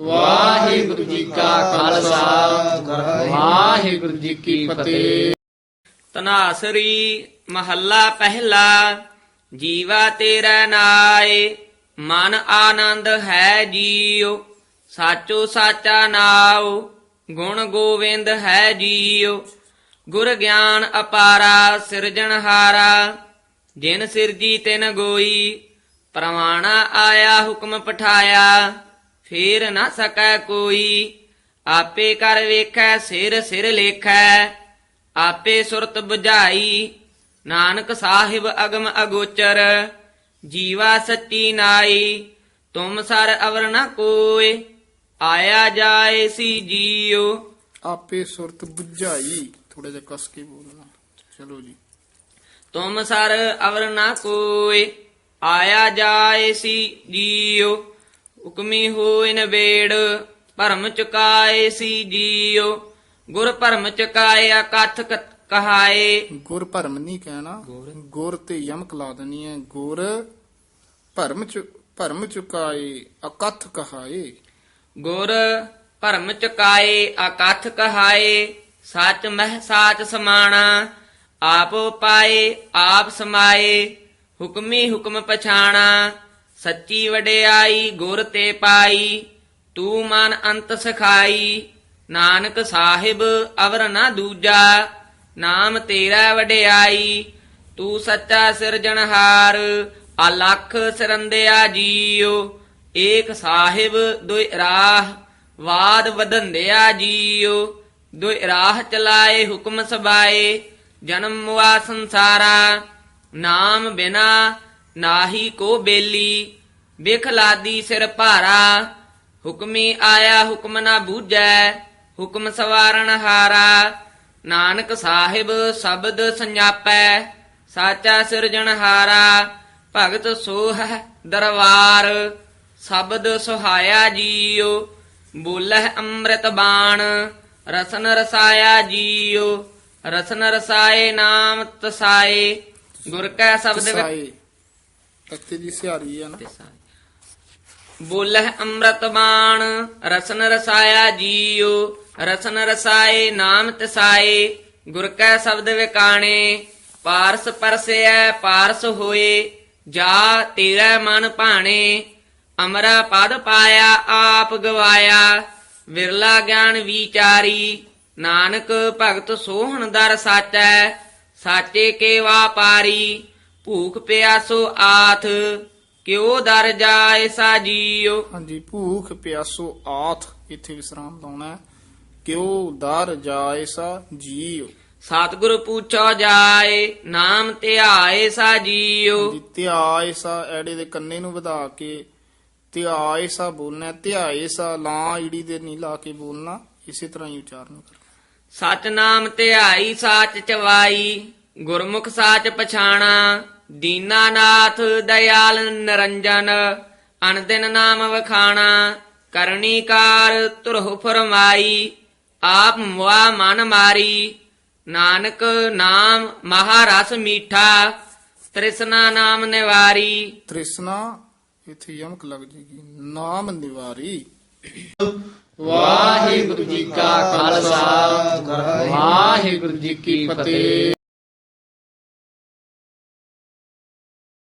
ਵਾਹਿਗੁਰੂ ਜੀ ਕਾ ਖਾਲਸਾ। ਵਾਹਿਗੁਰੂ ਜੀ ਕੀ ਫਤਿਹ। ਤਨਾਸਰੀ ਮਹੱਲਾ ਪਹਿਲਾ, ਜੀਵਾ ਤੇਰਾ ਨਾਏ, ਮਨ ਆਨੰਦ ਹੈ ਜੀਉ, ਸਾਚੋ ਸਾਚਾ ਨਾਉ, ਗੁਣ ਗੋਵਿੰਦ ਹੈ ਜੀਉ। ਗੁਰ ਗਿਆਨ ਅਪਾਰਾ ਸਿਰਜਣਹਾਰਾ ਜਿਨ ਸਿਰਜੀ ਤਿਨ ਗੋਈ ਪ੍ਰਮਾਣਾ ਆਇਆ ਹੁਕਮ ਪਠਾਇਆ। ਫੇਰ ਨਾ ਸਕੈ ਕੋਈ। ਆਪੇ ਕਰ ਵੇਖੈ ਸਿਰ ਸਿਰ ਲੇਖੈ। ਆਪੇ ਸੁਰਤ 부ਝਾਈ ਨਾਨਕ ਸਾਹਿਬ ਅਗਮ ਅਗੋਚਰ। ਜੀਵਾ ਸੱਚੀ ਨਾਈ ਤੁਮ ਸਰ ਅਵਰ ਨ ਕੋਏ। ਆਇਆ ਜਾਏ ਸੀ ਜੀਉ। ਆਪੇ ਸੁਰਤ 부ਝਾਈ ਥੋੜਾ ਜਿਹਾ ਕਸ ਕੇ ਬੋਲਣਾ। ਚਲੋ ਜੀ। ਤੁਮ ਸਰ ਅਵਰ ਨ ਕੋਏ। ਆਇਆ ਜਾਏ ਸੀ ਜੀਉ। ਹੁਕਮੀ ਹੋਇ ਨਵੇੜ ਭਰਮ ਚੁਕਾਏ ਸੀ ਜੀਉ। ਗੁਰ ਭਰਮ ਚੁਕਾਏ ਅਕਥ ਕ- ਕਹਾਏ। ਗੁਰ ਭਰਮ ਨਹੀਂ ਕਹਿਣਾ ਗੁਰ ਤੇ ਯਮਕ ਲਾ ਦੇਣੀ ਹੈ। ਗੁਰ ਭਰਮ ਚ ਭਰਮ ਚੁਕਾਏ ਅਕਥ ਕਹਾਏ। ਗੁਰ ਭਰਮ ਚੁਕਾਏ ਅਕਥ ਕਹਾਏ। ਸੱਚ ਮਹਿ ਸਾਚ ਸਮਾਣਾ ਆਪ ਪਾਏ ਆਪ ਸਮਾਏ। ਹੁਕਮੀ ਹੁਕਮ ਪਛਾਣਾ ਸੱਚੀ ਵਡਿਆਈ, ਗੁਰ ਤੇ ਪਾਈ, ਤੂੰ ਮਨ ਅੰਤ ਸਖਾਈ। ਨਾਨਕ ਸਾਹਿਬ, ਅਵਰ ਨਾ ਦੂਜਾ, ਨਾਮ ਤੇਰਾ ਵਡਿਆਈ। ਤੂੰ ਸੱਚਾ ਸਿਰਜਣਹਾਰ ਅਲਖ ਸਰੰਦਿਆ ਜੀਉ। ਏਕ ਸਾਹਿਬ, ਦੁਇ ਰਾਹ, ਵਾਦ ਵਧੰਦਿਆ ਜੀਉ। ਦੁਇ ਰਾਹ ਚਲਾਏ ਹੁਕਮ ਸਬਾਏ, ਜਨਮ ਮੁਆ ਸੰਸਾਰਾ। ਨਾਮ ਬਿਨਾ ਨਾਹੀ ਕੋ ਬੇਲੀ ਬਿਖਲਾਦੀ ਸਿਰ ਭਾਰਾ। ਹੁਕਮੀ ਆਇਆ ਹੁਕਮ ਨਾ ਬੂਝੈ, ਹੁਕਮ ਸਵਾਰਨ ਹਾਰਾ। ਨਾਨਕ ਸਾਹਿਬ ਸ਼ਬਦ ਸੰਜਾਪੈ, ਸਾਚਾ ਸਿਰਜਣਹਾਰਾ ਭਗਤ ਸੋਹ ਦਰਬਾਰ ਸ਼ਬਦ ਸੁਹਾਇਆ ਜੀਉ। ਬੋਲਹਿ ਅੰਮ੍ਰਿਤ ਬਾਣ, ਰਸਨ ਰਸਾਇਆ ਜੀਉ। ਰਸਨ ਰਸਾਏ ਨਾਮ ਤਸਾਏ, ਗੁਰ ਕੈ ਸ਼ਬਦ ਵਿ- ਸਾਏ ਤਖਤੇ ਦੀ ਸਿਹਾਰੀ ਹੈ ਨਾ। ਬੋਲਹਿ ਅੰਮ੍ਰਿਤ ਬਾਣ ਰਸਨ ਰਸਾਇਆ ਜੀਉ, ਰਸਨ ਰਸਾਏ ਨਾਮ ਤਸਾਏ, ਗੁਰ ਕੈ ਸ਼ਬਦ ਵਿਕਾਣੇ, ਪਾਰਸ ਪਰਸੈ ਪਾਰਸ ਹੋਏ, ਜਾ ਤੇਰਾ ਮਨ ਭਾਣੇ, ਅਮਰਾ ਪਦ ਪਾਇਆ, ਆਪ ਗਵਾਇਆ, ਵਿਰਲਾ ਗਿਆਨ ਵਿਚਾਰੀ, ਨਾਨਕ ਭਗਤ ਸੋਹਣ ਦਰ ਸਾਚੈ, ਸਾਚੇ ਕੇ ਵਾਪਾਰੀ ਭੂਖ ਪਿਆਸੋ ਆਥ ਕਿਉ ਦਰ ਜਾਏ ਸਾਜੀਓ। ਹਾਂਜੀ ਭੂਖ ਪਿਆਸੋ ਆਥ ਇੱਥੇ ਵਿਸਰਾਮ ਲਾਉਣਾ ਹੈ। ਕਿਉ ਦਰ ਜਾਏ ਸਾ ਜੀਉ ਸਤਿਗੁਰ ਪੁੱਛੋ ਜਾਏ ਨਾਮ ਧਿਆਏ ਸਾਜੀਓ। ਜੀ ਧਿਆਏ ਸਾ ਐੜੇ ਦੇ ਕੰਨੇ ਨੂੰ ਵਧਾ ਕੇ ਧਿਆਏ ਸਾ ਬੋਲਣਾ ਧਿਆਏ ਸਾ ਲਾਂ ਈੜੀ ਦੇ ਨਹੀਂ ਲਾ ਕੇ ਬੋਲਣਾ ਇਸੇ ਤਰ੍ਹਾਂ ਹੀ ਉਚਾਰਨ ਕਰਨਾ ਸਚ ਨਾਮ ਧਿਆਈ ਸਾਚ ਚਵਾਈ ਗੁਰਮੁਖ ਸਾਚ ਪਛਾਣਾ। ਦੀਨਾਨਾਥ ਦਇਆਲ ਨਿਰੰਜਨ ਅਨਦਿਨ ਨਾਮ ਵਖਾਣਾ ਕਰਨੀ ਕਾਰ ਤੁਰਹੁ ਫਰਮਾਈ ਆਪ ਮੁਆ ਮਨ ਮਾਰੀ ਨਾਨਕ ਨਾਮ ਮਹਾਰਸ ਮੀਠਾ ਤ੍ਰਿਸ਼ਨਾ ਨਾਮ ਨਿਵਾਰੀ। ਤ੍ਰਿਸ਼ਨਾ ਇੱਥੇ ਯਮਕ ਲੱਗ ਜੇਗੀ ਨਾਮ ਨਿਵਾਰੀ। ਵਾਹਿਗੁਰੂ ਜੀ ਕਾ ਖਾਲਸਾ ਵਾਹਿਗੁਰੂ ਜੀ ਕੀ ਫਤਿਹ।